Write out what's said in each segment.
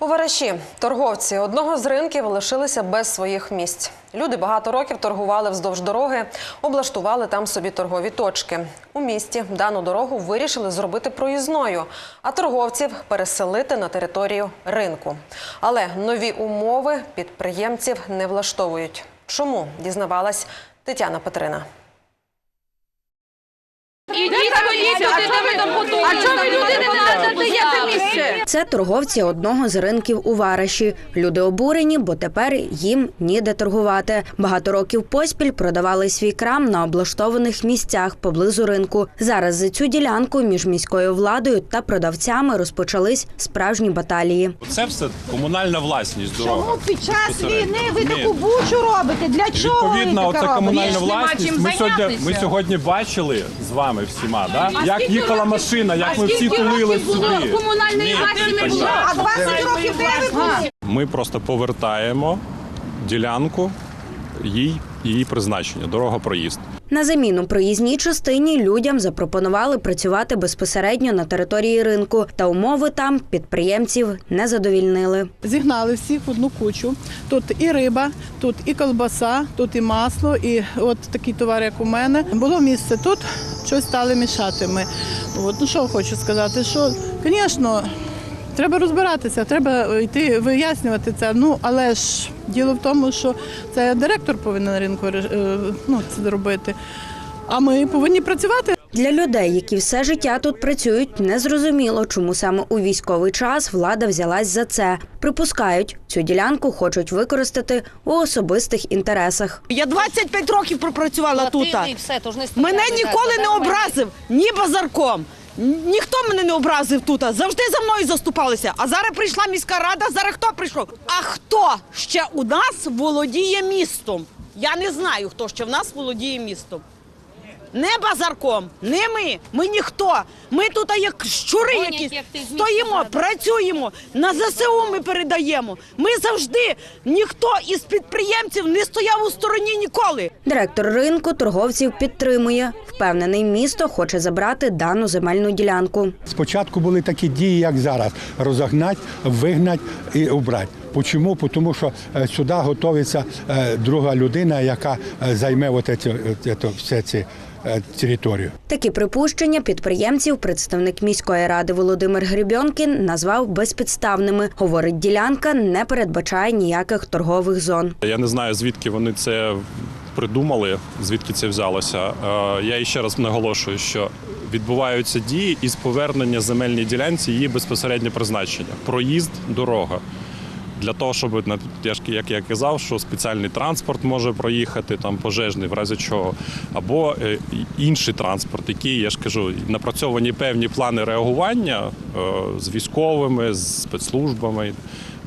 У Вараші торговці одного з ринків лишилися без своїх місць. Люди багато років торгували вздовж дороги, облаштували там собі торгові точки. У місті дану дорогу вирішили зробити проїзною, а торговців переселити на територію ринку. Але нові умови підприємців не влаштовують. Чому дізнавалась Тетяна Петрина? Ідіть ходіть сюди, де ви там будуєте. А чому ви люди не надаєте місце? Це торговці одного з ринків у Вараші. Люди обурені, бо тепер їм ніде торгувати. Багато років поспіль продавали свій крам на облаштованих місцях поблизу ринку. Зараз за цю ділянку між міською владою та продавцями розпочались справжні баталії. Це все комунальна власність дорога. Чому під час війни ви таку бучу робите? Для чого Відповідно, ви оце робите? комунальна власність. Ми сьогодні, ми сьогодні бачили з вами всіма, да? як скільки їхала років- машина, як ми всі скільки тулили років було сюди. комунальної власті не було? А 20 років де ви були? Ми просто повертаємо ділянку їй її призначення, дорога проїзд. На заміну проїзній частині людям запропонували працювати безпосередньо на території ринку, та умови там підприємців не задовільнили. Зігнали всіх в одну кучу. Тут і риба, тут і колбаса, тут і масло, і от такий товар, як у мене. Було місце тут, щось стали мішати ми. От, ну що хочу сказати, що, звісно, треба розбиратися, треба йти вияснювати це. Ну, але ж діло в тому, що це директор повинен на ринку е, ну, це робити. А ми повинні працювати. Для людей, які все життя тут працюють, незрозуміло, чому саме у військовий час влада взялась за це. Припускають, цю ділянку хочуть використати у особистих інтересах. Я 25 років пропрацювала тут. Мене ніколи не образив ні базарком. Ніхто мене не образив тут. Завжди за мною заступалися. А зараз прийшла міська рада. Зараз хто прийшов? А хто ще у нас володіє містом? Я не знаю, хто ще в нас володіє містом. Не базарком, не ми. Ми ніхто. Ми тут як щури Гонять, якісь як ти з міста стоїмо, зараз. працюємо. На ЗСУ ми передаємо. Ми завжди ніхто із підприємців не стояв у стороні ніколи. Директор ринку торговців підтримує. Впевнений, місто хоче забрати дану земельну ділянку. Спочатку були такі дії, як зараз: розогнати, вигнати і убрати. Чому? Тому що е, сюди готується е, друга людина, яка е, займе от ці, от це- все ці територію. Такі припущення підприємців представник міської ради Володимир Гребьонкін назвав безпідставними. Говорить, ділянка не передбачає ніяких торгових зон. Я не знаю, звідки вони це придумали, звідки це взялося. Е, Я іще раз наголошую, що відбуваються дії із повернення земельній ділянці її безпосереднє призначення. Проїзд, дорога. Для того, щоб як я казав, що спеціальний транспорт може проїхати, там пожежний, в разі чого, або е, інший транспорт, який я ж кажу, напрацьовані певні плани реагування е, з військовими, з спецслужбами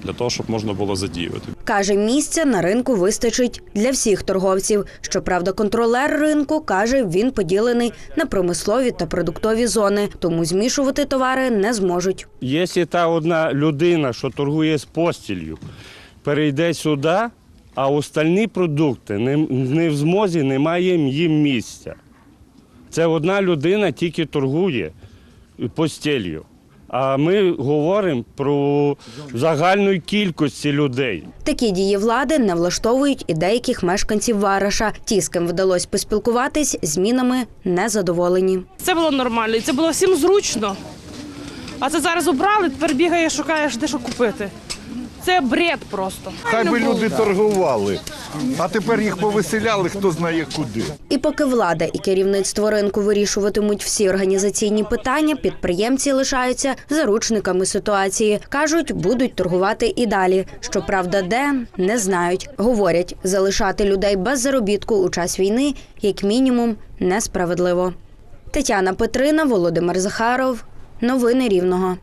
для того, щоб можна було задіювати. Каже, місця на ринку вистачить для всіх торговців. Щоправда, контролер ринку каже, він поділений на промислові та продуктові зони, тому змішувати товари не зможуть. Якщо та одна людина, що торгує з постілью, перейде сюди, а остальні продукти не, не в змозі, немає їм місця. Це одна людина тільки торгує постілью. А ми говоримо про загальну кількість людей. Такі дії влади не влаштовують і деяких мешканців Вараша. Ті, з ким вдалося поспілкуватись, змінами не задоволені. Це було нормально, і це було всім зручно. А це зараз обрали, тепер бігаєш, шукаєш, де що купити. Це бред просто. Хай би люди торгували, а тепер їх повеселяли, хто знає куди. І поки влада і керівництво ринку вирішуватимуть всі організаційні питання, підприємці лишаються заручниками ситуації. кажуть, будуть торгувати і далі. Щоправда, де не знають. Говорять, залишати людей без заробітку у час війни, як мінімум, несправедливо. Тетяна Петрина, Володимир Захаров. Новини Рівного.